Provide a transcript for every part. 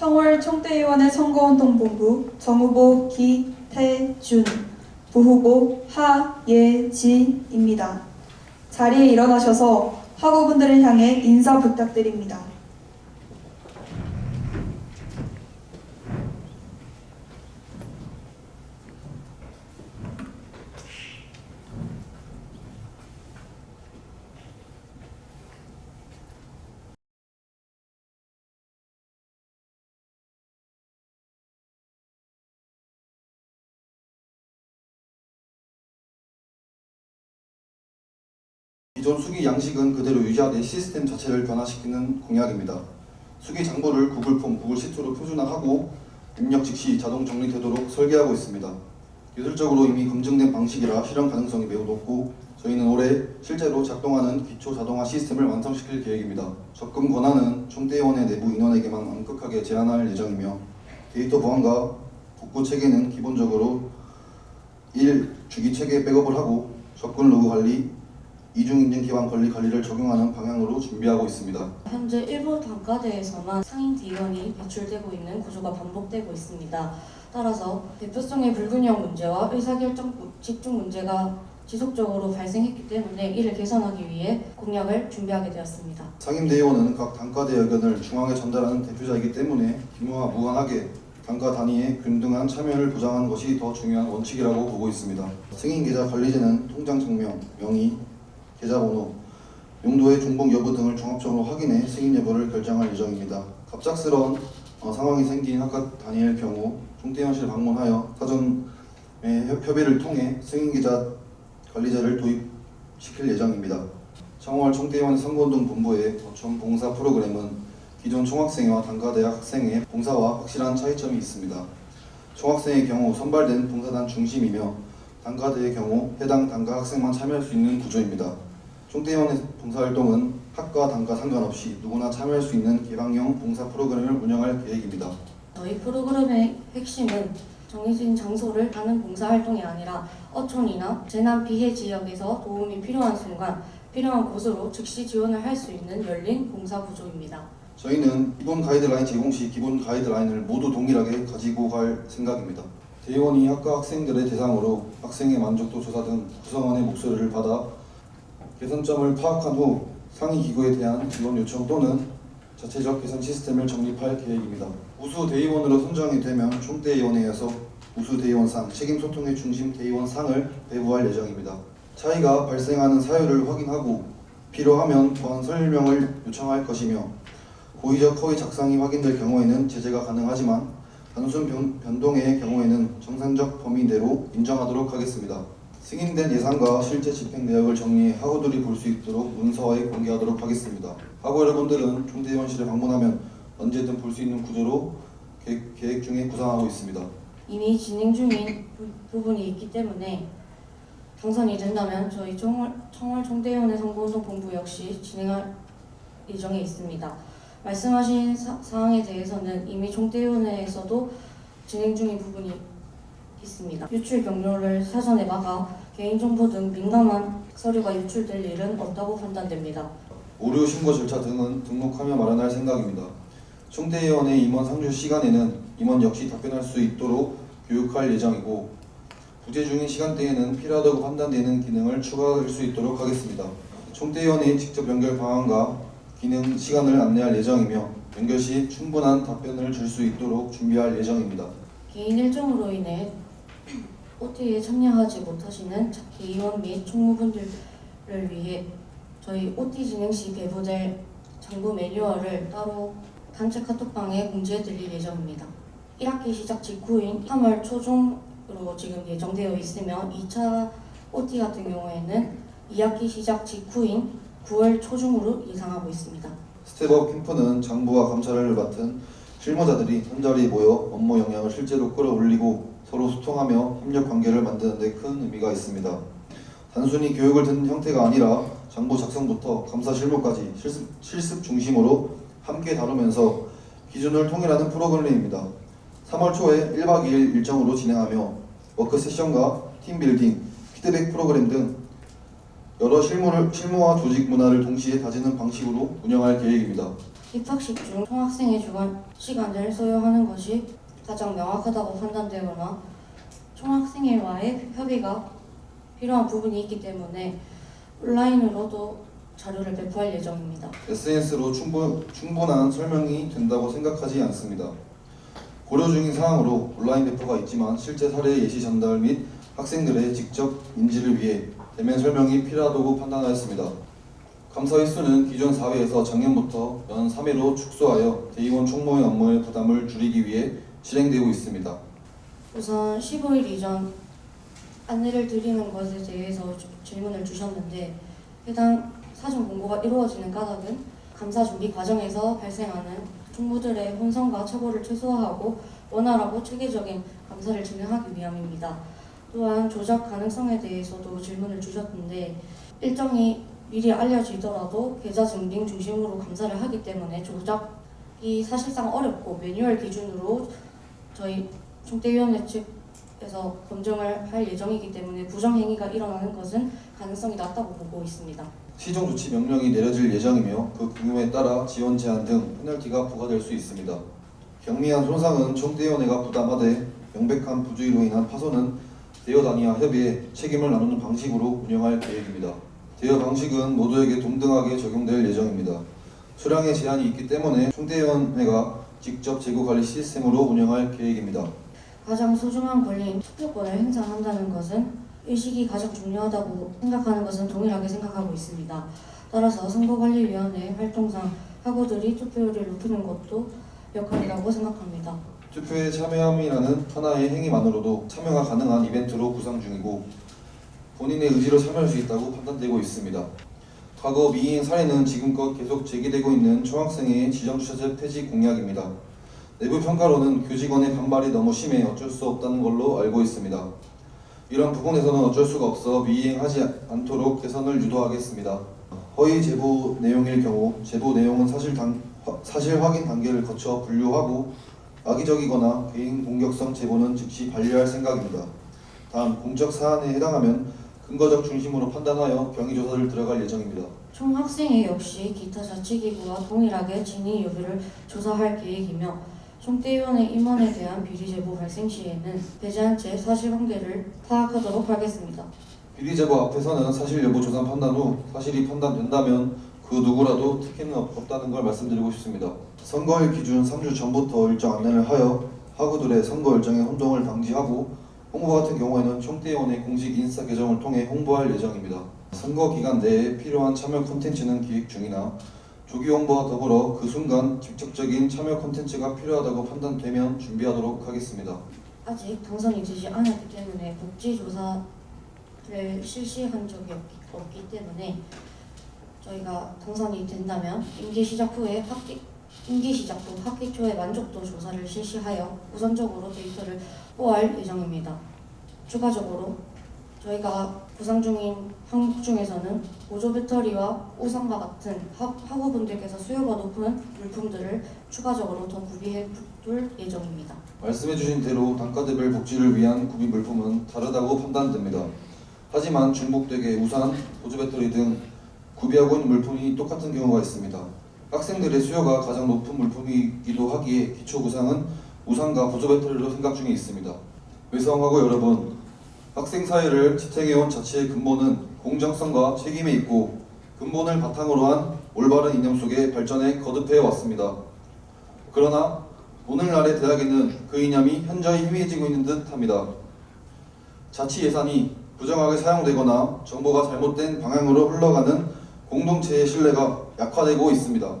청월 총대의원의 선거운동본부 정후보 기태준, 부후보 하예지입니다. 자리에 일어나셔서 학우분들을 향해 인사 부탁드립니다. 기존 수기 양식은 그대로 유지하되 시스템 자체를 변화시키는 공약입니다. 수기 장부를 구글 폼, 구글 시트로 표준화하고 입력 즉시 자동 정리되도록 설계하고 있습니다. 기술적으로 이미 검증된 방식이라 실현 가능성이 매우 높고 저희는 올해 실제로 작동하는 기초 자동화 시스템을 완성시킬 계획입니다. 접근 권한은 총대원의 내부 인원에게만 엄격하게 제한할 예정이며 데이터 보안과 복구 체계는 기본적으로 1. 주기 체계 백업을 하고 접근 로그 관리, 이중인증 기반 권리 관리를 적용하는 방향으로 준비하고 있습니다. 현재 일부 단과대에서만 상임 대의원이 배출되고 있는 구조가 반복되고 있습니다. 따라서 대표성의 불균형 문제와 의사결정 집중 문제가 지속적으로 발생했기 때문에 이를 개선하기 위해 공약을 준비하게 되었습니다. 상임대의원은 각 단과대 의견을 중앙에 전달하는 대표자이기 때문에 기무와 무관하게 단과 단위의 균등한 참여를 보장하는 것이 더 중요한 원칙이라고 보고 있습니다. 승인 계좌 관리제는 통장 증명, 명의, 계좌번호, 용도의 중복 여부 등을 종합적으로 확인해 승인 여부를 결정할 예정입니다. 갑작스러운 어, 상황이 생긴 학과 단위의 경우 총대원실 방문하여 사전에 협- 협의를 통해 승인 계좌 관리제를 도입시킬 예정입니다. 청월 총대원 선거운동 본부의 거점 봉사 프로그램은 기존 총학생회와 단과대학 학생의 봉사와 확실한 차이점이 있습니다. 총학생의 경우 선발된 봉사단 중심이며 단과대의 경우 해당 단과 학생만 참여할 수 있는 구조입니다. 총대원의 봉사활동은 학과 단과 상관없이 누구나 참여할 수 있는 개방형 봉사 프로그램을 운영할 계획입니다. 저희 프로그램의 핵심은 정해진 장소를 가는 봉사활동이 아니라 어촌이나 재난 피해 지역에서 도움이 필요한 순간 필요한 곳으로 즉시 지원을 할 수 있는 열린 봉사 구조입니다. 저희는 기본 가이드라인 제공 시 기본 가이드라인을 모두 동일하게 가지고 갈 생각입니다. 대의원이 학과 학생들의 대상으로 학생의 만족도 조사 등 구성원의 목소리를 받아 개선점을 파악한 후 상위 기구에 대한 지원 요청 또는 자체적 개선 시스템을 정립할 계획입니다. 우수 대의원으로 선정이 되면 총대의원회에서 우수 대의원상, 책임 소통의 중심 대의원상을 배부할 예정입니다. 차이가 발생하는 사유를 확인하고 필요하면 더한 설명을 요청할 것이며 고의적 허위 작성이 확인될 경우에는 제재가 가능하지만 단순 변, 변동의 경우에는 정상적 범위 내로 인정하도록 하겠습니다. 승인된 예산과 실제 집행 내역을 정리해 학우들이 볼 수 있도록 문서화에 공개하도록 하겠습니다. 학우 여러분들은 총대의원실에 방문하면 언제든 볼 수 있는 구조로 계획, 계획 중에 구상하고 있습니다. 이미 진행 중인 부, 부분이 있기 때문에 당선이 된다면 저희 청월, 청월 총대위원회 선거운동 본부 역시 진행할 예정에 있습니다. 말씀하신 사, 사항에 대해서는 이미 총대위원회에서도 진행 중인 부분이 있습니다. 유출 경로를 사전에 막아 개인정보 등 민감한 서류가 유출될 일은 없다고 판단됩니다. 오류 신고 절차 등은 등록하며 마련할 생각입니다. 총대위원회 임원 상주 시간에는 임원 역시 답변할 수 있도록 교육할 예정이고 부재 중인 시간대에는 필요하다고 판단되는 기능을 추가할 수 있도록 하겠습니다. 총대위원회 직접 연결 방안과 기능 시간을 안내할 예정이며 연결 시 충분한 답변을 줄 수 있도록 준비할 예정입니다. 개인 일정으로 인해 OT에 참여하지 못하시는 개의원 및 총무분들을 위해 저희 OT 진행 시 배부될 정보 매뉴얼을 따로 단체 카톡방에 공지해 드릴 예정입니다. 1학기 시작 직후인 3월 초중으로 지금 예정되어 있으며 2차 OT 같은 경우에는 2학기 시작 직후인 9월 초중으로 예상하고 있습니다. 스텝업 캠프는 장부와 감찰을 맡은 실무자들이 한 자리에 모여 업무 역량을 실제로 끌어올리고 서로 소통하며 협력 관계를 만드는 데 큰 의미가 있습니다. 단순히 교육을 듣는 형태가 아니라 장부 작성부터 감사 실무까지 실습, 실습 중심으로 함께 다루면서 기준을 통일하는 프로그램입니다. 3월 초에 1박 2일 일정으로 진행하며 워크 세션과 팀 빌딩, 피드백 프로그램 등 여러 실무를, 실무와 조직 문화를 동시에 다지는 방식으로 운영할 계획입니다. 입학식 중 총학생의 주관 시간을 소요하는 것이 가장 명확하다고 판단되거나 총학생회와의 협의가 필요한 부분이 있기 때문에 온라인으로도 자료를 배포할 예정입니다. SNS로 충분, 충분한 설명이 된다고 생각하지 않습니다. 고려 중인 사항으로 온라인 배포가 있지만 실제 사례 예시 전달 및 학생들의 직접 인지를 위해 대면 설명이 필요하다고 판단하였습니다. 감사 횟수는 기존 4회에서 작년부터 연 3회로 축소하여 대의원 총무의 업무의 부담을 줄이기 위해 실행되고 있습니다. 우선 15일 이전 안내를 드리는 것에 대해서 주- 질문을 주셨는데 해당 사전 공고가 이루어지는 까닭은 감사 준비 과정에서 발생하는 총무들의 혼선과 착오를 최소화하고 원활하고 체계적인 감사를 진행하기 위함입니다. 또한 조작 가능성에 대해서도 질문을 주셨는데 일정이 미리 알려지더라도 계좌 증빙 중심으로 감사를 하기 때문에 조작이 사실상 어렵고 매뉴얼 기준으로 저희 총대위원회 측에서 검증을 할 예정이기 때문에 부정 행위가 일어나는 것은 가능성이 낮다고 보고 있습니다. 시정 조치 명령이 내려질 예정이며 그 규모에 따라 지원 제한 등 페널티가 부과될 수 있습니다. 경미한 손상은 총대위원회가 부담하되 명백한 부주의로 인한 파손은 대여 단위와 협의해 책임을 나누는 방식으로 운영할 계획입니다. 대여 방식은 모두에게 동등하게 적용될 예정입니다. 수량의 제한이 있기 때문에 총대위원회가 직접 재고 관리 시스템으로 운영할 계획입니다. 가장 소중한 권리인 투표권을 행사한다는 것은 의식이 가장 중요하다고 생각하는 것은 동일하게 생각하고 있습니다. 따라서 선거관리위원회 활동상 학우들이 투표율을 높이는 것도 역할이라고 생각합니다. 투표에 참여함이라는 하나의 행위만으로도 참여가 가능한 이벤트로 구상 중이고 본인의 의지로 참여할 수 있다고 판단되고 있습니다. 과거 미인 사례는 지금껏 계속 제기되고 있는 총학생의 지정주차제 폐지 공약입니다. 내부 평가로는 교직원의 반발이 너무 심해 어쩔 수 없다는 걸로 알고 있습니다. 이런 부분에서는 어쩔 수가 없어 미이행하지 않도록 개선을 유도하겠습니다. 허위 제보 내용일 경우 제보 내용은 사실, 단, 화- 사실 확인 단계를 거쳐 분류하고 악의적이거나 개인 공격성 제보는 즉시 반려할 생각입니다. 다음 공적 사안에 해당하면 근거적 중심으로 판단하여 경위 조사를 들어갈 예정입니다. 총 학생회 역시 기타 자치기구와 동일하게 진위 여부를 조사할 계획이며 총대위원회 임원에 대한 비리 제보 발생 시에는 배제한 채 사실관계를 파악하도록 하겠습니다. 비리 제보 앞에서는 사실 여부 조사 판단 후 사실이 판단된다면 그 누구라도 특혜는 없- 없다는 걸 말씀드리고 싶습니다. 선거일 기준 3주 전부터 일정 안내를 하여 학우들의 선거 일정의 혼동을 방지하고 홍보 같은 경우에는 총대위원회 공식 인스타 계정을 통해 홍보할 예정입니다. 선거 기간 내에 필요한 참여 콘텐츠는 기획 중이나 조기 홍보와 더불어 그 순간 직접적인 참여 콘텐츠가 필요하다고 판단되면 준비하도록 하겠습니다. 아직 당선이 되지 않았기 때문에 복지조사를 실시한 적이 없기, 없기 때문에 저희가 당선이 된다면 임기 시작 후에 학기 임기 시작 후 학기 초에 만족도 조사를 실시하여 우선적으로 데이터를 보호할 예정입니다. 추가적으로 저희가 구상 중인 항목 중에서는 보조 배터리와 우산과 같은 학, 학우분들께서 수요가 높은 물품들을 추가적으로 더 구비해 둘 예정입니다. 말씀해주신 대로 단가대별 복지를 위한 구비 물품은 다르다고 판단됩니다. 하지만 중복되게 우산, 보조 배터리 등 구비하고 있는 물품이 똑같은 경우가 있습니다. 학생들의 수요가 가장 높은 물품이기도 하기에 기초 구상은 우산과 보조 배터리로 생각 중에 있습니다. 외성하고 여러분, 학생 사회를 지탱해온 자치의 근본은 공정성과 책임에 있고 근본을 바탕으로 한 올바른 이념 속에 발전에 거듭해 왔습니다. 그러나 오늘날의 대학에는 그 이념이 현저히 희미해지고 있는 듯합니다. 자치 예산이 부정하게 사용되거나 정보가 잘못된 방향으로 흘러가는 공동체의 신뢰가 약화되고 있습니다.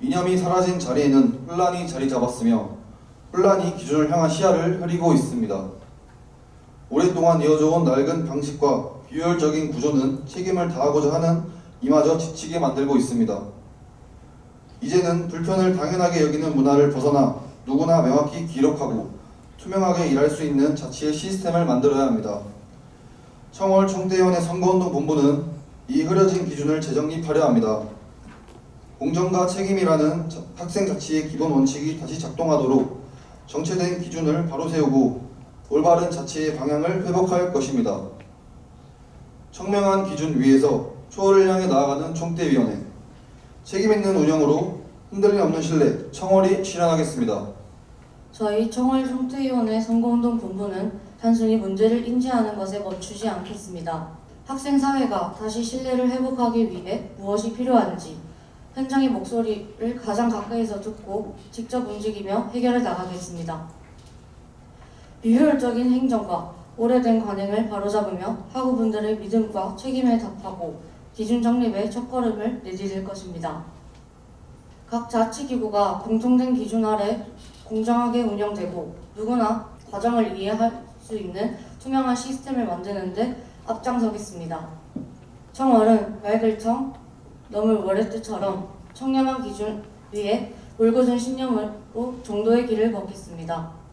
이념이 사라진 자리에는 혼란이 자리 잡았으며 혼란이 기준을 향한 시야를 흐리고 있습니다. 오랫동안 이어져온 낡은 방식과 비효율적인 구조는 책임을 다하고자 하는 이마저 지치게 만들고 있습니다. 이제는 불편을 당연하게 여기는 문화를 벗어나 누구나 명확히 기록하고 투명하게 일할 수 있는 자치의 시스템을 만들어야 합니다. 청월 총대위원회 선거운동 본부는 이 흐려진 기준을 재정립하려 합니다. 공정과 책임이라는 자- 학생 자치의 기본 원칙이 다시 작동하도록 정체된 기준을 바로 세우고 올바른 자치의 방향을 회복할 것입니다. 청명한 기준 위에서 초월을 향해 나아가는 총대위원회 책임 있는 운영으로 흔들림 없는 신뢰 청월히 실현하겠습니다. 저희 청월 총퇴위원회 선거운동 본부는 단순히 문제를 인지하는 것에 멈추지 않겠습니다. 학생 사회가 다시 신뢰를 회복하기 위해 무엇이 필요한지 현장의 목소리를 가장 가까이서 듣고 직접 움직이며 해결해 나가겠습니다. 비효율적인 행정과 오래된 관행을 바로잡으며 학우분들의 믿음과 책임에 답하고 기준 정립의 첫걸음을 내디딜 것입니다. 각 자치기구가 공통된 기준 아래 공정하게 운영되고 누구나 과정을 이해할 수 있는 투명한 시스템을 만드는데 앞장서겠습니다. 청월은 말글청, 너물 월의 뜻처럼 청렴한 기준 위에 올곧은 신념으로 정도의 길을 걷겠습니다.